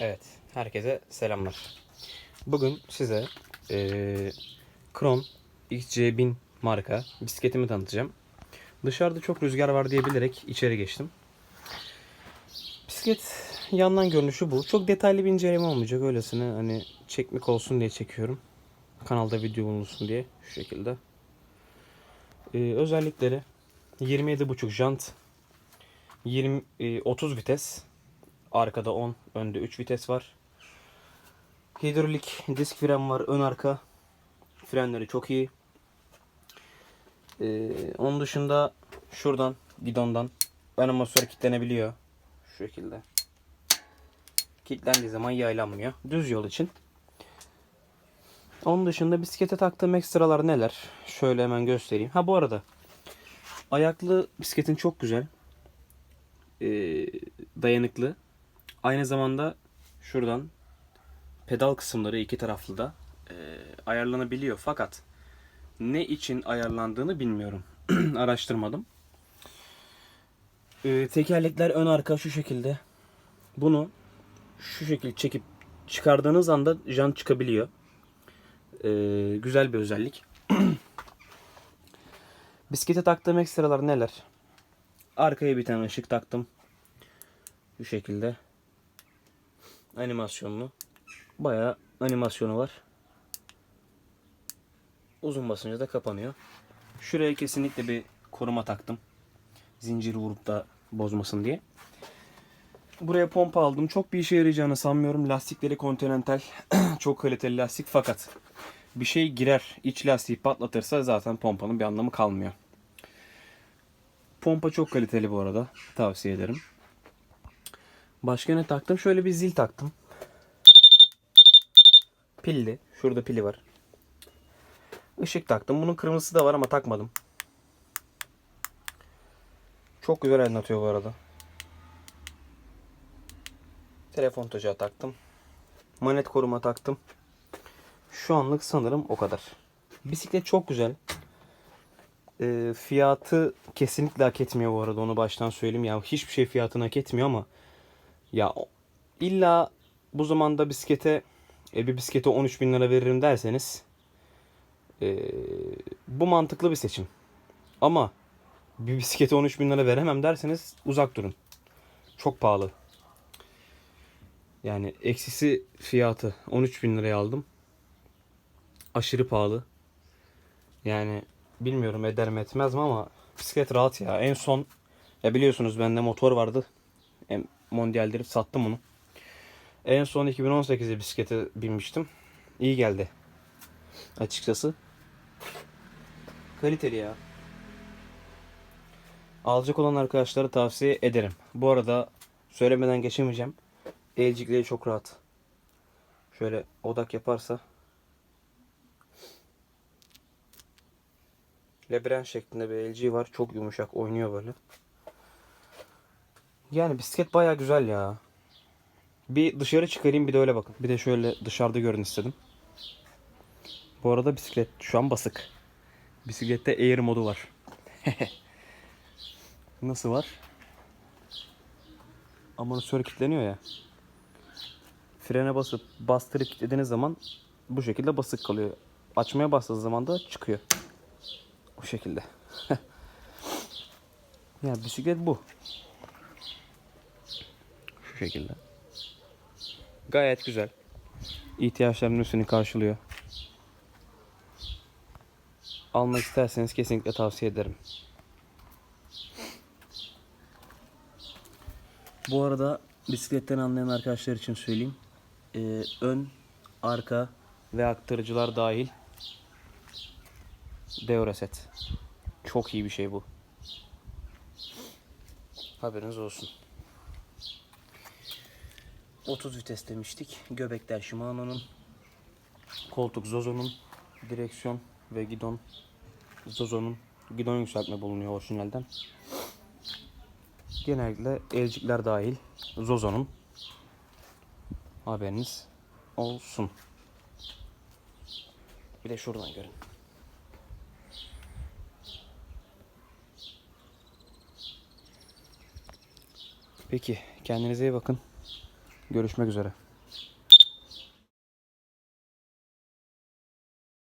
Evet, herkese selamlar. Bugün size eee Kron XC1000 marka bisikletimi tanıtacağım. Dışarıda çok rüzgar var diye bilerek içeri geçtim. Bisiklet yandan görünüşü bu. Çok detaylı bir inceleme olmayacak. Öylesine hani çekmek olsun diye çekiyorum. Kanalda video bulunsun diye şu şekilde. Eee, özellikleri 27.5 jant 20 eee, 30 vites Arkada 10, önde 3 vites var. Hidrolik disk fren var, ön arka. Frenleri çok iyi. Ee, onun dışında şuradan gidondan amortisör kilitlenebiliyor. Şu şekilde. Kilitlendiği zaman yaylanmıyor. Düz yol için. Onun dışında bisiklete taktığım ekstralar neler? Şöyle hemen göstereyim. Ha bu arada ayaklı bisikletin çok güzel. Ee, dayanıklı. Aynı zamanda şuradan pedal kısımları iki taraflı da e, ayarlanabiliyor. Fakat ne için ayarlandığını bilmiyorum. Araştırmadım. E, tekerlekler ön arka şu şekilde. Bunu şu şekilde çekip çıkardığınız anda jant çıkabiliyor. E, güzel bir özellik. Bisiklete taktığım ekstralar neler? Arkaya bir tane ışık taktım. Şu şekilde animasyonlu. Bayağı animasyonu var. Uzun basınca da kapanıyor. Şuraya kesinlikle bir koruma taktım. Zinciri vurup da bozmasın diye. Buraya pompa aldım. Çok bir işe yarayacağını sanmıyorum. Lastikleri Continental. Çok kaliteli lastik fakat bir şey girer, iç lastiği patlatırsa zaten pompanın bir anlamı kalmıyor. Pompa çok kaliteli bu arada. Tavsiye ederim. Başka ne taktım? Şöyle bir zil taktım. Pilli. Şurada pili var. Işık taktım. Bunun kırmızısı da var ama takmadım. Çok güzel aydınlatıyor bu arada. Telefon tocağı taktım. Manet koruma taktım. Şu anlık sanırım o kadar. Bisiklet çok güzel. Ee, fiyatı kesinlikle hak etmiyor bu arada onu baştan söyleyeyim. Ya hiçbir şey fiyatını hak etmiyor ama ya illa bu zamanda bisiklete e, bir bisiklete 13 bin lira veririm derseniz e, bu mantıklı bir seçim. Ama bir bisiklete 13 bin lira veremem derseniz uzak durun. Çok pahalı. Yani eksisi fiyatı 13 bin liraya aldım. Aşırı pahalı. Yani bilmiyorum eder mi etmez mi ama bisiklet rahat ya. En son ya biliyorsunuz bende motor vardı. Mondial Drift sattım onu. En son 2018'de bisiklete binmiştim. İyi geldi. Açıkçası. Kaliteli ya. Alacak olan arkadaşlara tavsiye ederim. Bu arada söylemeden geçemeyeceğim. Elcikleri çok rahat. Şöyle odak yaparsa. Lebren şeklinde bir elciği var. Çok yumuşak oynuyor böyle. Yani bisiklet baya güzel ya. Bir dışarı çıkarayım bir de öyle bakın. Bir de şöyle dışarıda görün istedim. Bu arada bisiklet şu an basık. Bisiklette air modu var. Nasıl var? Amortisör kilitleniyor ya. Frene basıp bastırıp kilitlediğiniz zaman bu şekilde basık kalıyor. Açmaya bastığınız zaman da çıkıyor. Bu şekilde. ya bisiklet bu. Şekilde. Gayet güzel. İhtiyaçlarının üstünü karşılıyor. Almak isterseniz kesinlikle tavsiye ederim. Bu arada bisikletten anlayan arkadaşlar için söyleyeyim. Ee, ön, arka ve aktarıcılar dahil Deoreset. Çok iyi bir şey bu. Haberiniz olsun. 30 vites demiştik. Göbekler Shimano'nun. Koltuk Zozo'nun. Direksiyon ve gidon Zozo'nun. Gidon yükseltme bulunuyor orijinalden. Genellikle elcikler dahil Zozo'nun. Haberiniz olsun. Bir de şuradan görün. Peki kendinize iyi bakın. Görüşmek üzere.